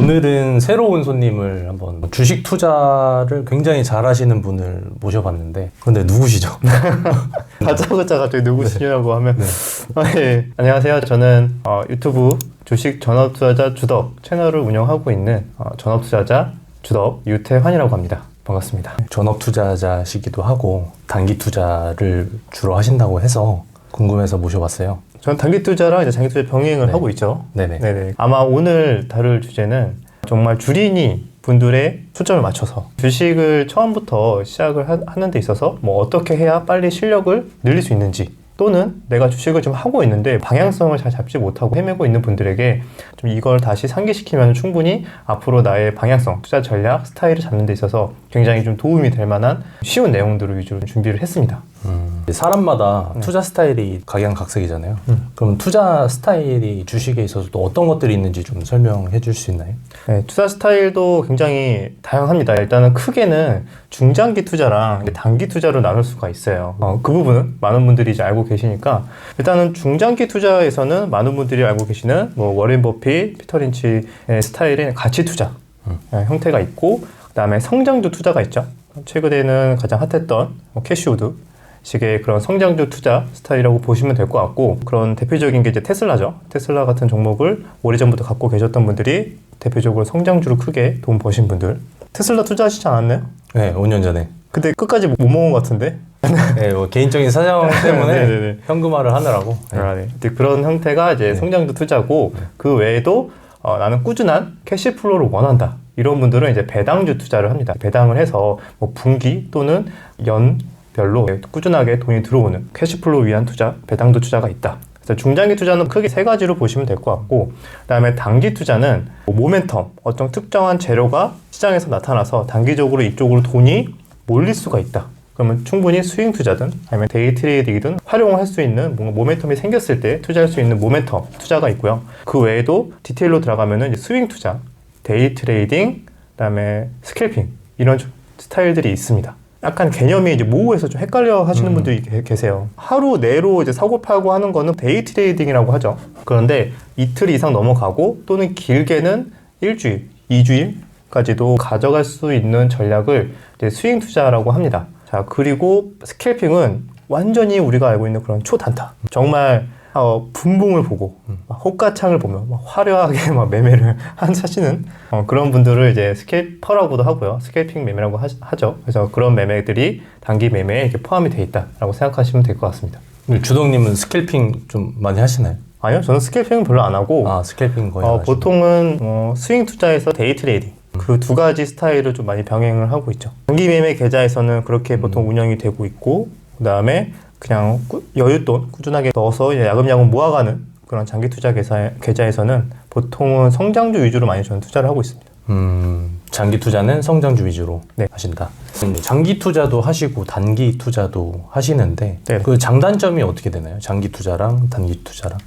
오늘은 새로운 손님을 한번 주식 투자를 굉장히 잘하시는 분을 모셔봤는데 근데 누구시죠? 다짜고짜 갑자기 누구시냐고 하면 네. 아, 예. 안녕하세요. 저는 어, 유튜브 주식 전업투자자 주덕 채널을 운영하고 있는 어, 전업투자자 주덕 유태환이라고 합니다. 반갑습니다. 전업 투자자시기도 하고 단기 투자를 주로 하신다고 해서 궁금해서 모셔봤어요. 저는 단기 투자랑 이제 장기 투자 병행을 네. 하고 있죠. 네네. 네네. 아마 오늘 다룰 주제는 정말 주린이 분들의 초점을 맞춰서 주식을 처음부터 시작을 하, 하는 데 있어서 뭐 어떻게 해야 빨리 실력을 늘릴 수 있는지 또는 내가 주식을 좀 하고 있는데 방향성을 잘 잡지 못하고 헤매고 있는 분들에게 좀 이걸 다시 상기시키면 충분히 앞으로 나의 방향성, 투자 전략, 스타일을 잡는 데 있어서 굉장히 좀 도움이 될 만한 쉬운 내용들을 위주로 준비를 했습니다. 음, 사람마다 네. 투자 스타일이 각양각색이잖아요. 음. 그럼 투자 스타일이 주식에 있어서 또 어떤 것들이 있는지 좀 설명해 줄 수 있나요? 네, 투자 스타일도 굉장히 다양합니다. 일단은 크게는 중장기 투자랑 이제 단기 투자로 나눌 수가 있어요. 어, 그 부분은 많은 분들이 이제 알고 계시니까 일단은 중장기 투자에서는 많은 분들이 알고 계시는 뭐 워렌 버핏, 피터 린치의 스타일의 가치 투자 음. 네, 형태가 있고 그다음에 성장주 투자가 있죠. 최근에는 가장 핫했던 뭐 캐시우드 식의 그런 성장주 투자 스타일이라고 보시면 될 것 같고 그런 대표적인 게 이제 테슬라죠. 테슬라 같은 종목을 오래전부터 갖고 계셨던 분들이 대표적으로 성장주로 크게 돈 버신 분들 테슬라 투자하시지 않았나요? 네, 5년 전에. 근데 끝까지 못 먹은 것 같은데? 네, 뭐 개인적인 사정 때문에 네네네. 현금화를 하느라고. 네. 아, 네. 그런 형태가 이제 네. 성장주 투자고 그 외에도 어, 나는 꾸준한 캐시플로우를 원한다. 이런 분들은 이제 배당주 투자를 합니다. 배당을 해서 뭐 분기 또는 연 별로 꾸준하게 돈이 들어오는 캐시플로우 위한 투자, 배당주 투자가 있다. 그래서 중장기 투자는 크게 세 가지로 보시면 될 것 같고, 그다음에 단기 투자는 뭐 모멘텀, 어떤 특정한 재료가 시장에서 나타나서 단기적으로 이쪽으로 돈이 몰릴 수가 있다. 그러면 충분히 스윙 투자든 아니면 데이 트레이딩이든 활용을 할수 있는 뭔가 모멘텀이 생겼을 때 투자할 수 있는 모멘텀 투자가 있고요. 그 외에도 디테일로 들어가면은 스윙 투자, 데이 트레이딩, 그다음에 스캘핑 이런 좀 스타일들이 있습니다. 약간 개념이 이제 모호해서 좀 헷갈려 하시는 음. 분들이 계- 계세요. 하루 내로 이제 사고 팔고 하는 거는 데이 트레이딩이라고 하죠. 그런데 이틀 이상 넘어가고 또는 길게는 일주일, 이주일까지도 가져갈 수 있는 전략을 스윙 투자라고 합니다. 자, 그리고 스캘핑은 완전히 우리가 알고 있는 그런 초단타. 정말 어, 분봉을 보고 막 호가창을 보며 막 화려하게 막 매매를 한 사시는 어, 그런 분들을 이제 스캘퍼라고도 하고요. 스캘핑 매매라고 하, 하죠. 그래서 그런 매매들이 단기 매매에 이렇게 포함이 돼 있다라고 생각하시면 될 것 같습니다. 주덕님은 스캘핑 좀 많이 하시나요? 아니요, 저는 스캘핑은 별로 안 하고 아, 스캘핑 거의 어. 보통은 어, 스윙 투자에서 데이 트레이딩 그두 가지 스타일을 좀 많이 병행을 하고 있죠. 단기 매매 계좌에서는 그렇게 보통 운영이 되고 있고 그 다음에 그냥 꾸- 여윳돈 꾸준하게 넣어서 야금야금 모아가는 그런 장기 투자 계좌, 계좌에서는 보통은 성장주 위주로 많이 저는 투자를 하고 있습니다. 음, 장기 투자는 성장주 위주로 네. 하신다. 근데 장기 투자도 하시고 단기 투자도 하시는데 네. 그 장단점이 어떻게 되나요? 장기 투자랑 단기 투자랑?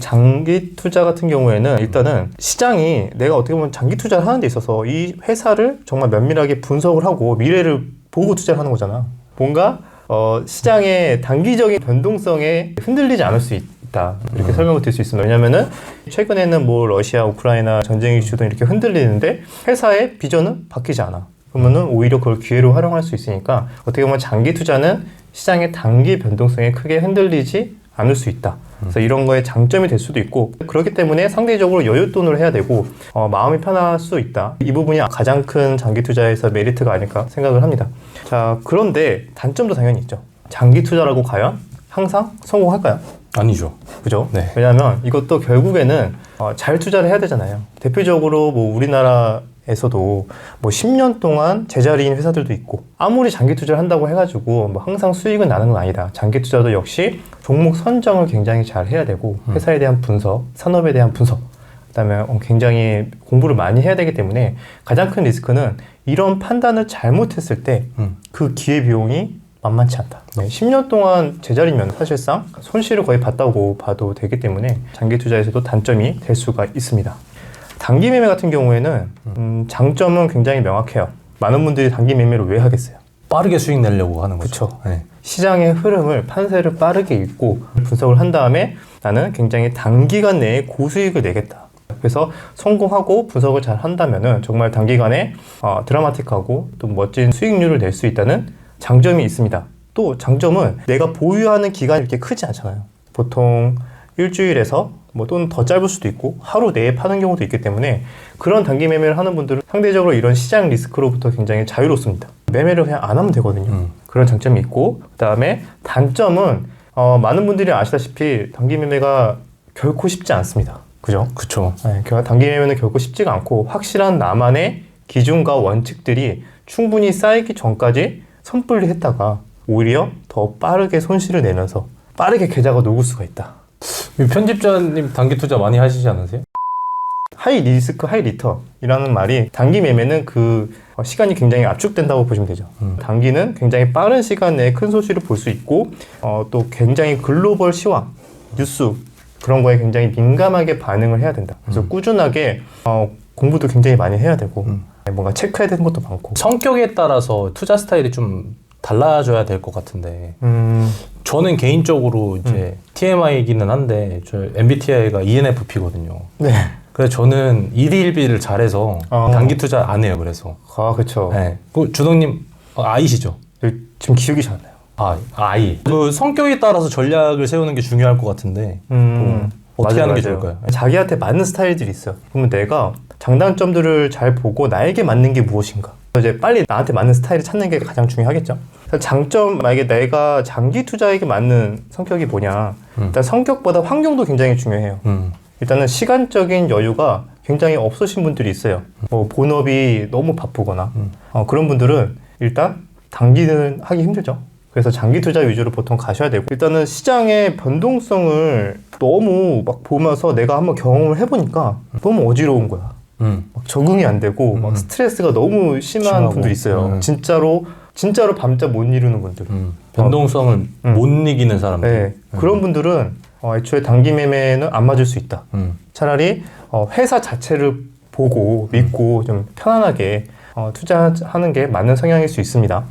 장기 투자 같은 경우에는 일단은 시장이 내가 어떻게 보면 장기 투자를 하는 데 있어서 이 회사를 정말 면밀하게 분석을 하고 미래를 보고 투자를 하는 거잖아. 뭔가 어, 시장의 단기적인 변동성에 흔들리지 않을 수 있다. 이렇게 설명을 드릴 수 있습니다. 왜냐면은 최근에는 뭐 러시아, 우크라이나 전쟁 이슈도 이렇게 흔들리는데 회사의 비전은 바뀌지 않아. 그러면은 오히려 그걸 기회로 활용할 수 있으니까 어떻게 보면 장기 투자는 시장의 단기 변동성에 크게 흔들리지 않을 수 있다. 그래서 이런 거에 장점이 될 수도 있고 그렇기 때문에 상대적으로 여윳돈을 해야 되고 어, 마음이 편할 수 있다. 이 부분이 가장 큰 장기 투자에서 메리트가 아닐까 생각을 합니다. 자 그런데 단점도 당연히 있죠. 장기 투자라고 과연 항상 성공할까요? 아니죠. 그죠? 네. 왜냐하면 이것도 결국에는 어, 잘 투자를 해야 되잖아요. 대표적으로 뭐 우리나라 에서도 뭐 10년 동안 제자리인 회사들도 있고 아무리 장기 투자를 한다고 해가지고 뭐 항상 수익은 나는 건 아니다. 장기 투자도 역시 종목 선정을 굉장히 잘 해야 되고 회사에 대한 분석, 산업에 대한 분석, 그다음에 어, 굉장히 공부를 많이 해야 되기 때문에 가장 큰 리스크는 이런 판단을 잘못했을 때 음. 그 기회 비용이 만만치 않다. 네, 10년 동안 제자리면 사실상 손실을 거의 봤다고 봐도 되기 때문에 장기 투자에서도 단점이 될 수가 있습니다. 단기 매매 같은 경우에는 음, 장점은 굉장히 명확해요. 많은 분들이 단기 매매를 왜 하겠어요? 빠르게 수익 내려고 하는 거죠. 그쵸. 네. 시장의 흐름을 판세를 빠르게 읽고 분석을 한 다음에 나는 굉장히 단기간 내에 고수익을 내겠다. 그래서 성공하고 분석을 잘 한다면은 정말 단기간에 어, 드라마틱하고 또 멋진 수익률을 낼 수 있다는 장점이 있습니다. 또 장점은 내가 보유하는 기간이 이렇게 크지 않잖아요. 보통 일주일에서 뭐 또는 더 짧을 수도 있고 하루 내에 파는 경우도 있기 때문에 그런 단기 매매를 하는 분들은 상대적으로 이런 시장 리스크로부터 굉장히 자유롭습니다. 매매를 그냥 안 하면 되거든요. 음. 그런 장점이 있고 그다음에 단점은 어, 많은 분들이 아시다시피 단기 매매가 결코 쉽지 않습니다. 그죠? 그쵸. 네, 결- 단기 매매는 결코 쉽지가 않고 확실한 나만의 기준과 원칙들이 충분히 쌓이기 전까지 선불리 했다가 오히려 더 빠르게 손실을 내면서 빠르게 계좌가 녹을 수가 있다. 이 편집자님 단기 투자 많이 하시지 않으세요? 하이 리스크 하이 리턴이라는 말이 단기 매매는 그 어, 시간이 굉장히 압축된다고 보시면 되죠. 음. 단기는 굉장히 빠른 시간 내에 큰 소식을 볼 수 있고 어, 또 굉장히 글로벌 시황, 뉴스 그런 거에 굉장히 민감하게 반응을 해야 된다. 그래서 꾸준하게 어, 공부도 굉장히 많이 해야 되고 음. 뭔가 체크해야 되는 것도 많고. 성격에 따라서 투자 스타일이 좀 달라져야 될 것 같은데 음, 저는 개인적으로 이제 TMI이기는 한데 저 MBTI가 ENFP거든요. 네. 그래서 저는 일일비를 잘해서 어. 단기 투자 안 해요. 그래서 아 그렇죠. 네. 그 주동님 어, I시죠? 지금 기억이 잘 안 나요. 아 I. 그 성격에 따라서 전략을 세우는 게 중요할 것 같은데 음, 어떻게 맞아요, 하는 게. 좋을까요? 자기한테 맞는 스타일들이 있어 요. 그러면 내가 장단점들을 잘 보고 나에게 맞는 게 무엇인가. 이제 빨리 나한테 맞는 스타일을 찾는 게 가장 중요하겠죠. 그래서 장점 만약에 내가 장기 투자에게 맞는 성격이 뭐냐. 음. 일단 성격보다 환경도 굉장히 중요해요. 음. 일단은 시간적인 여유가 굉장히 없으신 분들이 있어요. 뭐 본업이 너무 바쁘거나 음. 어, 그런 분들은 일단 단기는 하기 힘들죠. 그래서 장기 투자 위주로 보통 가셔야 되고 일단은 시장의 변동성을 너무 막 보면서 내가 한번 경험을 해보니까 너무 어지러운 거야. 음. 막 적응이 안 되고 막 음. 스트레스가 너무 심한 심하고. 분들이 있어요. 음. 진짜로 진짜로 밤잠 못 이루는 분들. 음. 변동성을 음. 못 이기는 사람들. 네, 그런 분들은 어, 애초에 단기 매매는 안 맞을 수 있다. 음. 차라리 어, 회사 자체를 보고 믿고 좀 편안하게 어, 투자하는 게 맞는 성향일 수 있습니다.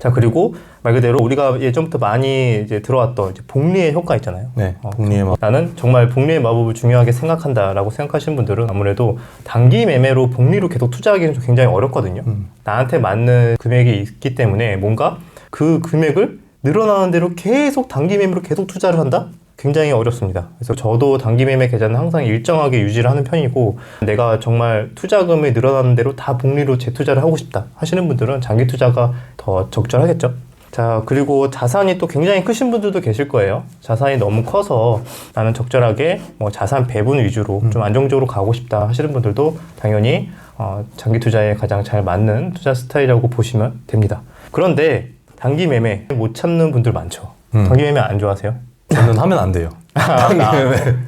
음. 자 그리고 말 그대로 우리가 예전부터 많이 이제 들어왔던 이제 복리의 효과 있잖아요. 네. 어, 복리의 막 나는 정말 복리의 마법을 중요하게 생각한다라고 생각하시는 분들은 아무래도 단기 매매로 복리로 계속 투자하기는 좀 굉장히 어렵거든요. 음. 나한테 맞는 금액이 있기 때문에 뭔가 그 금액을 늘어나는 대로 계속 단기 매매로 계속 투자를 한다? 굉장히 어렵습니다. 그래서 저도 단기 매매 계좌는 항상 일정하게 유지를 하는 편이고 내가 정말 투자금이 늘어나는 대로 다 복리로 재투자를 하고 싶다 하시는 분들은 장기 투자가 더 적절하겠죠. 자, 그리고 자산이 또 굉장히 크신 분들도 계실 거예요. 자산이 너무 커서 나는 적절하게 뭐 자산 배분 위주로 좀 안정적으로 가고 싶다 하시는 분들도 당연히 어, 장기 투자에 가장 잘 맞는 투자 스타일이라고 보시면 됩니다. 그런데 단기 매매 못 참는 분들 많죠. 음. 단기 매매 안 좋아하세요? 저는 하면 안 돼요. 아, 나-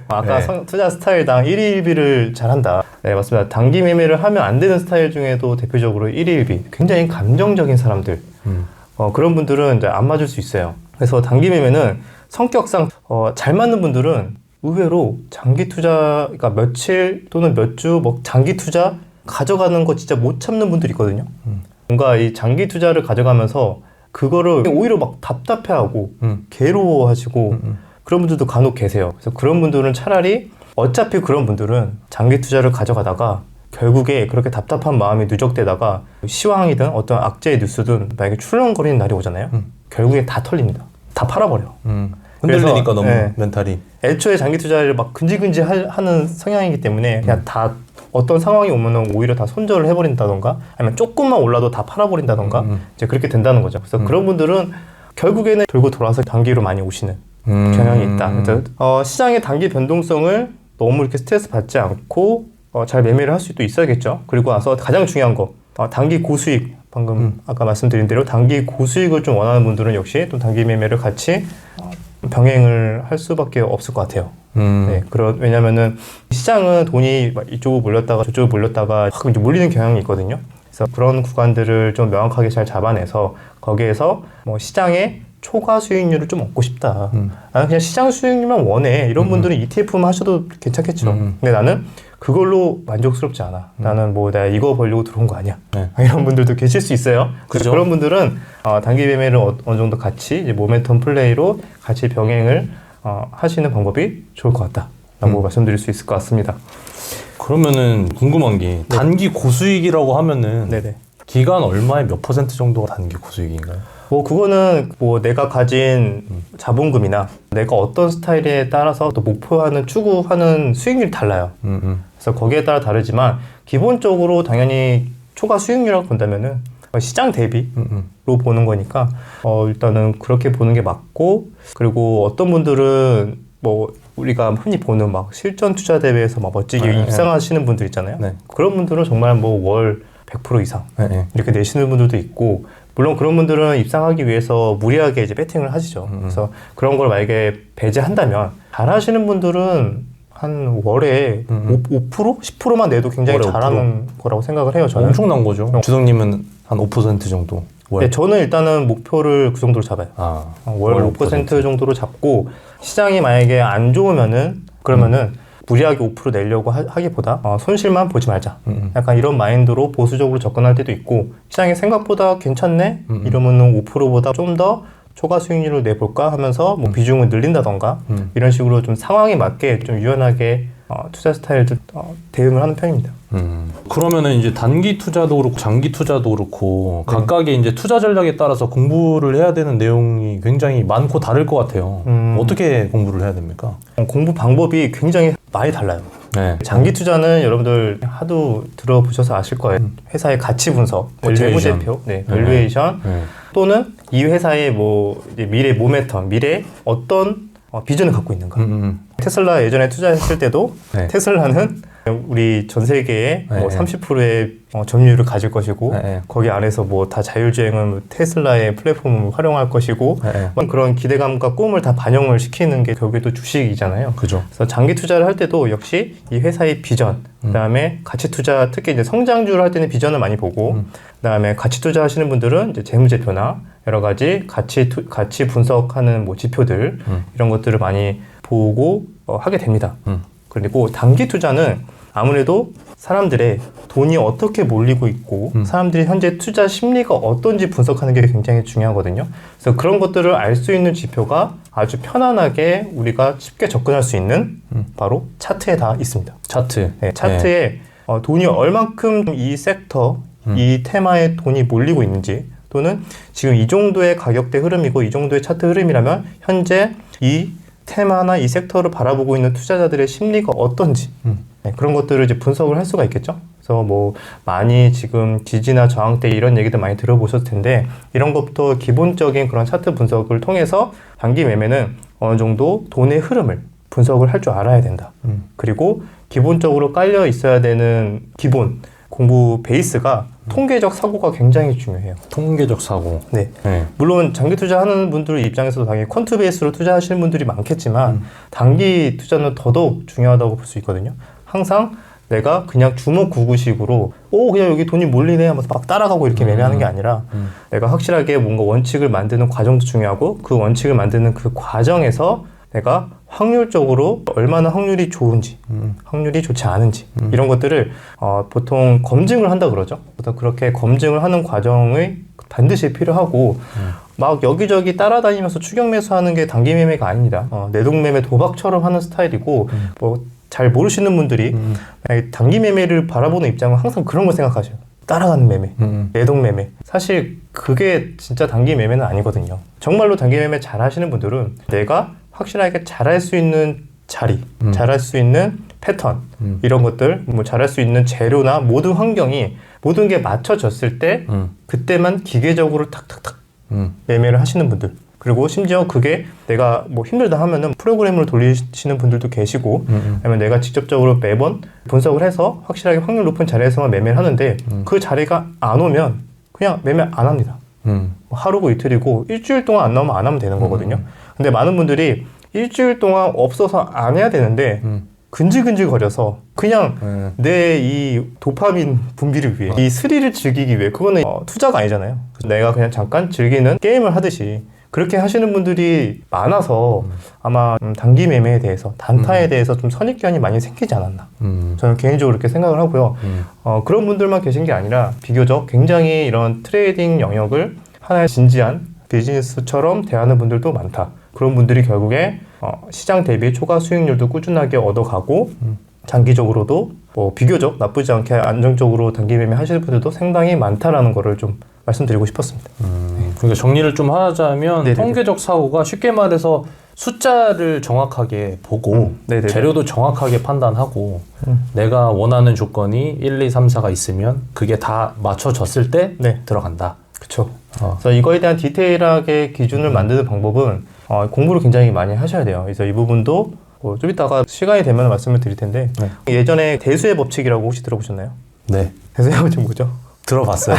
아까 네. 성- 투자 스타일당 1일비를 잘한다. 네, 맞습니다. 단기 매매를 하면 안 되는 스타일 중에도 대표적으로 1일비. 굉장히 감정적인 사람들. 음. 어, 그런 분들은 이제 안 맞을 수 있어요. 그래서 단기 매매는 성격상 어, 잘 맞는 분들은 의외로 장기 투자, 그러니까 며칠 또는 몇 주 뭐 장기 투자 가져가는 거 진짜 못 참는 분들이 있거든요. 음. 뭔가 이 장기 투자를 가져가면서 그거를 오히려 막 답답해하고 음. 괴로워하시고 음. 그런 분들도 간혹 계세요. 그래서 그런 분들은 차라리 어차피 그런 분들은 장기 투자를 가져가다가 결국에 그렇게 답답한 마음이 누적되다가 시황이든 어떤 악재의 뉴스든 만약에 출렁거리는 날이 오잖아요. 음. 결국에 다 털립니다. 다 팔아버려. 음. 흔들리니까 그래서, 너무 네. 멘탈이. 애초에 장기 투자를 막 근지근지 하- 하는 성향이기 때문에 그냥 다 어떤 상황이 오면은 오히려 다 손절을 해버린다던가 아니면 조금만 올라도 다 팔아버린다던가 음. 이제 그렇게 된다는 거죠. 그래서 음. 그런 분들은 결국에는 돌고 돌아서 단기로 많이 오시는 음. 경향이 있다. 그래서 어, 시장의 단기 변동성을 너무 이렇게 스트레스 받지 않고 어, 잘 매매를 할 수도 있어야겠죠. 그리고 나서 가장 중요한 거 어, 단기 고수익 방금 음. 아까 말씀드린 대로 단기 고수익을 좀 원하는 분들은 역시 또 단기 매매를 같이 어, 병행을 할 수밖에 없을 것 같아요. 음. 네, 그런 왜냐면은 시장은 돈이 막 이쪽으로 몰렸다가 저쪽으로 몰렸다가 확 이제 몰리는 경향이 있거든요. 그래서 그런 구간들을 좀 명확하게 잘 잡아내서 거기에서 뭐 시장의 초과 수익률을 좀 얻고 싶다. 음. 나는 그냥 시장 수익률만 원해. 이런 분들은 ETF만 하셔도 괜찮겠죠. 음. 근데 나는 그걸로 만족스럽지 않아. 나는 뭐 내가 이거 벌려고 들어온 거 아니야. 네. 이런 분들도 계실 수 있어요. 그래서. 그런 분들은 어, 단기 매매를 어, 느 정도 같이 모멘텀 플레이로 같이 병행을 어, 하시는 방법이 좋을 것 같다라고 음. 말씀드릴 수 있을 것 같습니다. 그러면은 궁금한 게 단기 고수익이라고 하면은 네네. 기간 얼마에 몇 퍼센트 정도가 단기 고수익인가요? 뭐 그거는 뭐 내가 가진 자본금이나 내가 어떤 스타일에 따라서 또 목표하는 추구하는 수익률이 달라요. 음, 음. 그래서 거기에 따라 다르지만 기본적으로 당연히 초과 수익률이라고 본다면은 시장 대비로 음, 음. 보는 거니까 어 일단은 그렇게 보는 게 맞고 그리고 어떤 분들은 뭐 우리가 흔히 보는 막 실전 투자 대회에서 막 멋지게 네, 네. 입상하시는 분들 있잖아요. 네. 그런 분들은 정말 뭐 월 100% 이상 네, 네. 이렇게 내시는 분들도 있고 물론 그런 분들은 입상하기 위해서 무리하게 이제 배팅을 하시죠. 음. 그래서 그런 걸 만약에 배제한다면 잘하시는 분들은 한 월에 음. 5, 5% 10%만 내도 굉장히 월에 5%? 잘하는 거라고 생각을 해요. 저는. 엄청난 거죠. 어. 주성님은 한 5% 정도 월. 네, 저는 일단은 목표를 그 정도로 잡아요. 아, 어, 월5% 정도로 잡고 시장이 만약에 안 좋으면은 그러면은 무리하게 5% 내려고 하, 기보다 손실만 보지 말자. 음, 음. 약간 이런 마인드로 보수적으로 접근할 때도 있고 시장이 생각보다 괜찮네 음, 음. 이러면은 5%보다 좀 더 초과 수익률을 내볼까 하면서 뭐 비중을 늘린다던가 음. 이런 식으로 좀 상황에 맞게 좀 유연하게 어, 투자 스타일들 어, 대응을 하는 편입니다. 음. 그러면은 이제 단기 투자도 그렇고 장기 투자도 그렇고 네. 각각의 이제 투자 전략에 따라서 공부를 해야 되는 내용이 굉장히 많고 다를 것 같아요. 음. 어떻게 공부를 해야 됩니까? 어, 공부 방법이 굉장히 많이 달라요. 네. 장기 투자는 여러분들 하도 들어보셔서 아실 거예요. 회사의 가치 분석, 뭐 밸류에이션. 재무제표, 네, 밸류에이션 네. 또는 이 회사의 뭐 이제 미래 모멘텀, 미래 어떤 어, 비전을 갖고 있는가. 음, 음. 테슬라 예전에 투자했을 때도 네. 테슬라는 우리 전 세계의 네, 뭐 네. 30%의 어, 점유율을 가질 것이고 네, 네. 거기 안에서 뭐 다 자율주행은 테슬라의 플랫폼을 활용할 것이고 네, 네. 뭐 그런 기대감과 꿈을 다 반영을 시키는 게 결국에 또 주식이잖아요. 그죠. 그래서 장기 투자를 할 때도 역시 이 회사의 비전, 그다음에 가치 투자 특히 이제 성장주를 할 때는 비전을 많이 보고, 그다음에 가치 투자 하시는 분들은 이제 재무제표나 여러 가지 가치 투, 가치 분석하는 뭐 지표들 음. 이런 것들을 많이 보고 어, 하게 됩니다. 음. 그리고 단기 투자는 아무래도 사람들의 돈이 어떻게 몰리고 있고 음. 사람들이 현재 투자 심리가 어떤지 분석하는 게 굉장히 중요하거든요. 그래서 그런 것들을 알 수 있는 지표가 아주 편안하게 우리가 쉽게 접근할 수 있는 음. 바로 차트에 다 있습니다. 차트. 네, 차트에 어, 돈이 얼만큼 이 섹터, 음. 이 테마에 돈이 몰리고 있는지 또는 지금 이 정도의 가격대 흐름이고 이 정도의 차트 흐름이라면 현재 이 테마나 이 섹터를 바라보고 있는 투자자들의 심리가 어떤지 음. 네, 그런 것들을 이제 분석을 할 수가 있겠죠. 그래서 뭐 많이 지금 지지나 저항 때 이런 얘기들 많이 들어보셨을 텐데 이런 것부터 기본적인 그런 차트 분석을 통해서 단기 매매는 어느 정도 돈의 흐름을 분석을 할 줄 알아야 된다. 음. 그리고 기본적으로 깔려 있어야 되는 기본 공부 베이스가 통계적 사고가 굉장히 중요해요. 통계적 사고. 네. 네. 물론 장기 투자하는 분들 입장에서도 당연히 퀀트 베이스로 투자하시는 분들이 많겠지만 단기 투자는 더더욱 중요하다고 볼 수 있거든요. 항상 내가 그냥 주먹 구구식으로 오 그냥 여기 돈이 몰리네 하면서 막 따라가고 이렇게 매매하는 게 아니라 음. 내가 확실하게 뭔가 원칙을 만드는 과정도 중요하고 그 원칙을 만드는 그 과정에서 내가 확률적으로 얼마나 확률이 좋은지 음. 확률이 좋지 않은지 이런 것들을 어, 보통 검증을 한다 그러죠. 그래서 그렇게 검증을 하는 과정이 반드시 필요하고 막 여기저기 따라다니면서 추격 매수하는 게 단기 매매가 아닙니다. 어, 내동 매매 도박처럼 하는 스타일이고 뭐잘 모르시는 분들이 음. 단기 매매를 바라보는 입장은 항상 그런 걸 생각하셔요. 따라가는 매매. 음. 내동 매매. 사실 그게 진짜 단기 매매는 아니거든요. 정말로 단기 매매 잘 하시는 분들은 내가 확실하게 잘할 수 있는 자리, 음. 잘할 수 있는 패턴, 음. 이런 것들, 뭐 잘할 수 있는 재료나 모든 환경이 모든 게 맞춰졌을 때 음. 그때만 기계적으로 탁탁탁 음. 매매를 하시는 분들. 그리고 심지어 그게 내가 뭐 힘들다 하면은 프로그램으로 돌리시는 분들도 계시고 음. 아니면 내가 직접적으로 매번 분석을 해서 확실하게 확률 높은 자리에서만 매매를 하는데 음. 그 자리가 안 오면 그냥 매매 안 합니다. 음. 뭐 하루고 이틀이고 일주일 동안 안 나오면 안 하면 되는 거거든요. 근데 많은 분들이 일주일 동안 없어서 안 해야 되는데 음. 근질근질 거려서 그냥 네. 내이 도파민 분비를 위해 이 스릴을 즐기기 위해 그거는 어, 투자가 아니잖아요. 내가 그냥 잠깐 즐기는 게임을 하듯이 그렇게 하시는 분들이 많아서 아마 음, 단기 매매에 대해서 단타에 대해서 좀 선입견이 많이 생기지 않았나. 음. 저는 개인적으로 그렇게 생각을 하고요. 음. 어, 그런 분들만 계신 게 아니라 비교적 굉장히 이런 트레이딩 영역을 하나의 진지한 비즈니스처럼 대하는 분들도 많다. 그런 분들이 결국에 어, 시장 대비 초과 수익률도 꾸준하게 얻어가고 장기적으로도 뭐 비교적 나쁘지 않게 안정적으로 단기 매매 하시는 분들도 상당히 많다라는 거를 좀 말씀드리고 싶었습니다. 음, 그러니까 정리를 좀 하자면 네네네. 통계적 사고가 쉽게 말해서 숫자를 정확하게 보고 음. 재료도 정확하게 판단하고 음. 내가 원하는 조건이 1, 2, 3, 4가 있으면 그게 다 맞춰졌을 때 네. 들어간다. 그렇죠. 어. 그래서 이거에 대한 디테일하게 기준을 만드는 방법은 어, 공부를 굉장히 많이 하셔야 돼요. 그래서 이 부분도 어, 좀 이따가 시간이 되면 말씀을 드릴 텐데 네. 예전에 대수의 법칙이라고 혹시 들어보셨나요? 네. 대수의 법칙 뭐죠? 들어봤어요.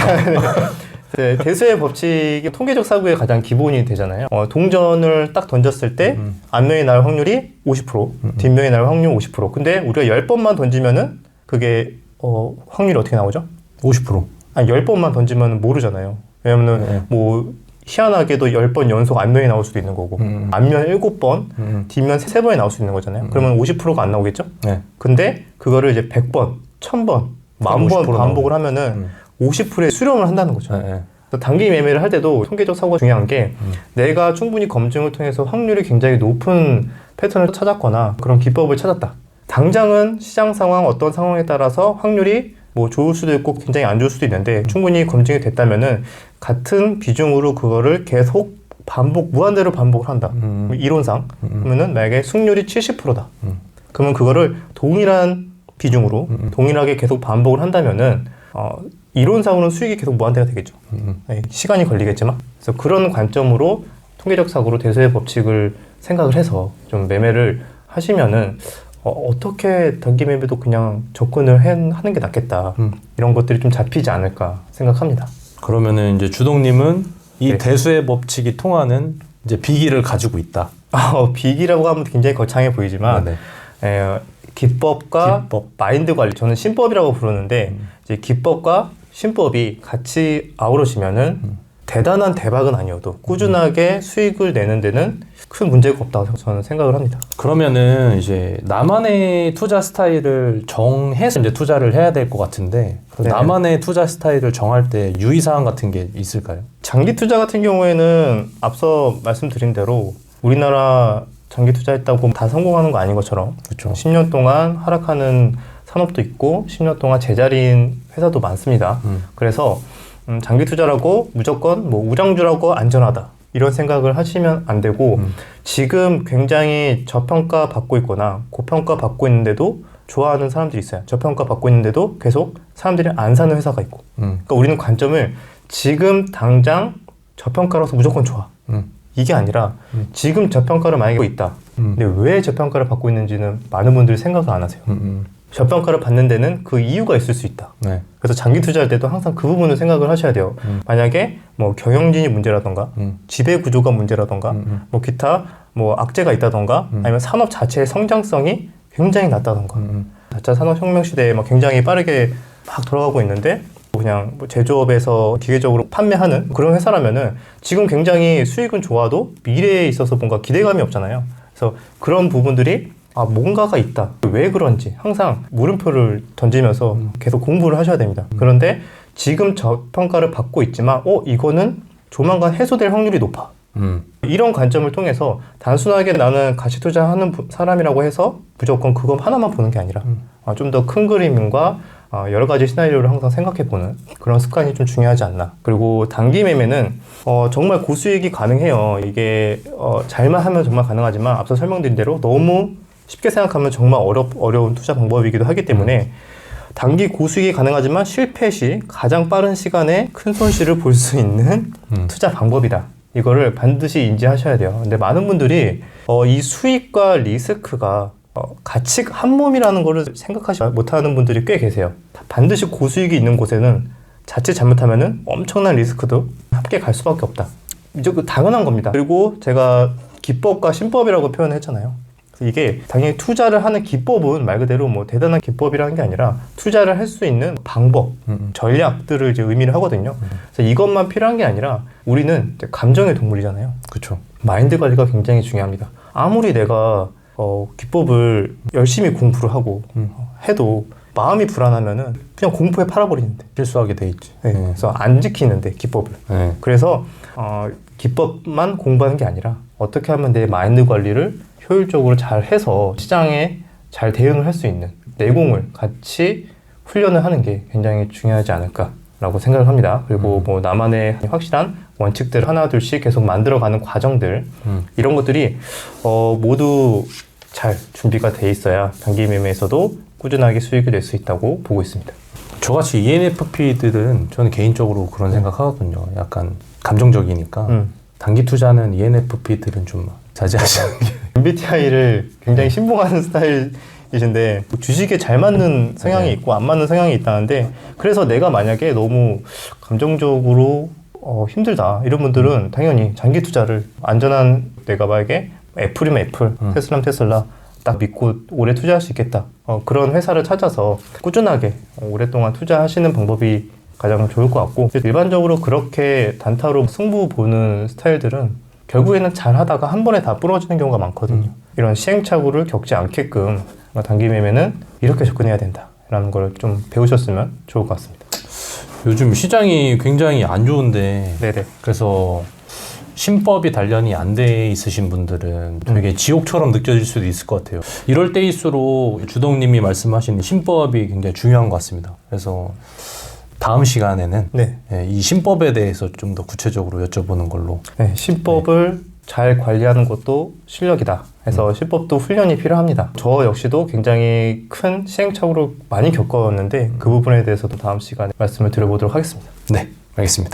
네, 대수의 법칙이 통계적 사고의 가장 기본이 되잖아요. 어, 동전을 딱 던졌을 때 음. 앞면이 날 확률이 50%, 뒷면이 날 확률 50%. 근데 우리가 10번만 던지면은 그게 어, 확률이 어떻게 나오죠? 50%. 아니 10번만 던지면 모르잖아요. 왜냐면은 네. 뭐 희한하게도 10번 연속 앞면이 나올 수도 있는 거고 음. 앞면 7번, 음. 뒷면 3번이 나올 수 있는 거잖아요. 그러면 50%가 안 나오겠죠? 네. 근데 그거를 이제 100번, 1000번, 만 번 50% 반복을. 하면은 50%의 수렴을 한다는 거죠. 네. 네. 그래서 단기 매매를 할 때도 통계적 사고가 중요한 게 음. 내가 충분히 검증을 통해서 확률이 굉장히 높은 패턴을 찾았거나 그런 기법을 찾았다. 당장은 시장 상황 어떤 상황에 따라서 확률이 뭐 좋을 수도 있고 굉장히 안 좋을 수도 있는데 충분히 검증이 됐다면은 같은 비중으로 그거를 계속 반복 무한대로 반복을 한다. 음. 이론상 음. 그러면은 만약에 승률이 70%다. 음. 그러면 그거를 동일한 비중으로 음. 동일하게 계속 반복을 한다면은 어, 이론상으로는 수익이 계속 무한대가 되겠죠. 음. 네, 시간이 걸리겠지만 그래서 그런 관점으로 통계적 사고로 대수의 법칙을 생각을 해서 좀 매매를 하시면은 어, 떻게 단기 매매도 그냥 접근을 해- 하는 게 낫겠다 음. 이런 것들이 좀 잡히지 않을까 생각합니다. 그러면은 이제 주동님은 이 네. 대수의 법칙이 통하는 이제 비기를 가지고 있다. 아, 비기라고 하면 굉장히 거창해 보이지만 네. 에, 기법과 기법. 마인드 관리 저는 신법이라고 부르는데 이제 기법과 신법이 같이 아우러지면은 대단한 대박은 아니어도 꾸준하게 수익을 내는 데는 큰 문제가 없다고 저는 생각을 합니다. 그러면은 이제 나만의 투자 스타일을 정해서 이제 투자를 해야 될 것 같은데 그 네. 나만의 투자 스타일을 정할 때 유의사항 같은 게 있을까요? 장기 투자 같은 경우에는 앞서 말씀드린 대로 우리나라 장기 투자했다고 다 성공하는 거 아닌 것처럼 그렇죠. 10년 동안 하락하는 산업도 있고 10년 동안 제자리인 회사도 많습니다. 음. 그래서 음, 장기 투자라고 무조건 뭐 우량주라고 안전하다 이런 생각을 하시면 안 되고 음. 지금 굉장히 저평가 받고 있거나 고평가 받고 있는데도 좋아하는 사람들이 있어요. 저평가 받고 있는데도 계속 사람들이 안 사는 회사가 있고. 음. 그러니까 우리는 관점을 지금 당장 저평가라서 무조건 좋아. 음. 이게 아니라 음. 지금 저평가를 만약에 받고 있다. 음. 근데 왜 저평가를 받고 있는지는 많은 분들이 생각을 안 하세요. 음. 음. 저평가를 받는 데는 그 이유가 있을 수 있다. 네. 그래서 장기 투자할 때도 항상 그 부분을 생각을 하셔야 돼요. 음. 만약에 뭐 경영진이 문제라던가 음. 지배 구조가 문제라던가 음. 음. 뭐 기타 뭐 악재가 있다던가 음. 아니면 산업 자체의 성장성이 굉장히 낮다던가 음. 4차 산업혁명 시대에 막 굉장히 빠르게 막 돌아가고 있는데 그냥 뭐 제조업에서 기계적으로 판매하는 그런 회사라면은 지금 굉장히 수익은 좋아도 미래에 있어서 뭔가 기대감이 없잖아요. 그래서 그런 부분들이 아 뭔가가 있다. 왜 그런지 항상 물음표를 던지면서 계속 공부를 하셔야 됩니다. 그런데 지금 저평가를 받고 있지만 어 이거는 조만간 해소될 확률이 높아. 음. 이런 관점을 통해서 단순하게 나는 가치 투자하는 부- 사람이라고 해서 무조건 그거 하나만 보는 게 아니라 음. 좀더 큰 그림과 어, 여러 가지 시나리오를 항상 생각해 보는 그런 습관이 좀 중요하지 않나. 그리고 단기 매매는 어, 정말 고수익이 가능해요. 이게 어, 잘만 하면 정말 가능하지만 앞서 설명드린 대로 너무 쉽게 생각하면 정말 어렵, 어려운 투자 방법이기도 하기 때문에 단기 고수익이 가능하지만 실패 시 가장 빠른 시간에 큰 손실을 볼 수 있는 음. 투자 방법이다. 이거를 반드시 인지하셔야 돼요. 근데 많은 분들이 어, 이 수익과 리스크가 어, 같이 한 몸이라는 거를 생각하지 못하는 분들이 꽤 계세요. 반드시 고수익이 있는 곳에는 자칫 잘못하면은 엄청난 리스크도 함께 갈 수밖에 없다. 이제 그 당연한 겁니다. 그리고 제가 기법과 신법이라고 표현을 했잖아요. 이게 당연히 투자를 하는 기법은 말 그대로 뭐 대단한 기법이라는 게 아니라 투자를 할 수 있는 방법, 음. 전략들을 이제 의미를 하거든요. 그래서 이것만 필요한 게 아니라 우리는 감정의 동물이잖아요. 그렇죠. 마인드 관리가 굉장히 중요합니다. 아무리 내가 어, 기법을 열심히 공부를 하고 음. 어, 해도 마음이 불안하면은 그냥 공포에 팔아버리는데. 실수하게 돼 있지. 네, 그래서 안 지키는데 기법을. 네. 그래서 어, 기법만 공부하는 게 아니라 어떻게 하면 내 마인드 관리를 효율적으로 잘 해서 시장에 잘 대응을 할 수 있는 내공을 같이 훈련을 하는 게 굉장히 중요하지 않을까라고 생각을 합니다. 그리고 음. 뭐 나만의 확실한 원칙들 하나 둘씩 계속 만들어가는 과정들 음. 이런 것들이 어, 모두 잘 준비가 돼 있어야 단기 매매에서도 꾸준하게 수익을 낼수 있다고 보고 있습니다. 저같이 ENFP들은 저는 개인적으로 그런 생각하거든요. 약간 감정적이니까 음. 단기 투자는 ENFP들은 좀 자제하시는 게 MBTI를 굉장히 신봉하는 스타일이신데 주식에 잘 맞는 성향이 네. 있고 안 맞는 성향이 있다는데 그래서 내가 만약에 너무 감정적으로 어, 힘들다 이런 분들은 당연히 장기 투자를 안전한 내가 만약에 애플이면 애플, 음. 테슬라면 테슬라 딱 믿고 오래 투자할 수 있겠다 어, 그런 회사를 찾아서 꾸준하게 어, 오랫동안 투자하시는 방법이 가장 좋을 것 같고 일반적으로 그렇게 단타로 승부 보는 스타일들은 결국에는 잘 하다가 한 번에 다 부러지는 경우가 많거든요. 이런 시행착오를 겪지 않게끔 단기 매매는 이렇게 접근해야 된다라는 걸 좀 배우셨으면 좋을 것 같습니다. 요즘 시장이 굉장히 안 좋은데 네네. 그래서 신법이 단련이 안 돼 있으신 분들은 되게 지옥처럼 느껴질 수도 있을 것 같아요. 이럴 때일수록 주동님이 말씀하신 신법이 굉장히 중요한 것 같습니다. 그래서 다음 시간에는 네. 예, 이 신법에 대해서 좀 더 구체적으로 여쭤보는 걸로 네, 신법을 잘 관리하는 것도 실력이다. 해서 신법도 훈련이 필요합니다. 저 역시도 굉장히 큰 시행착오를 많이 겪었는데 그 부분에 대해서도 다음 시간에 말씀을 드려보도록 하겠습니다. 네, 알겠습니다.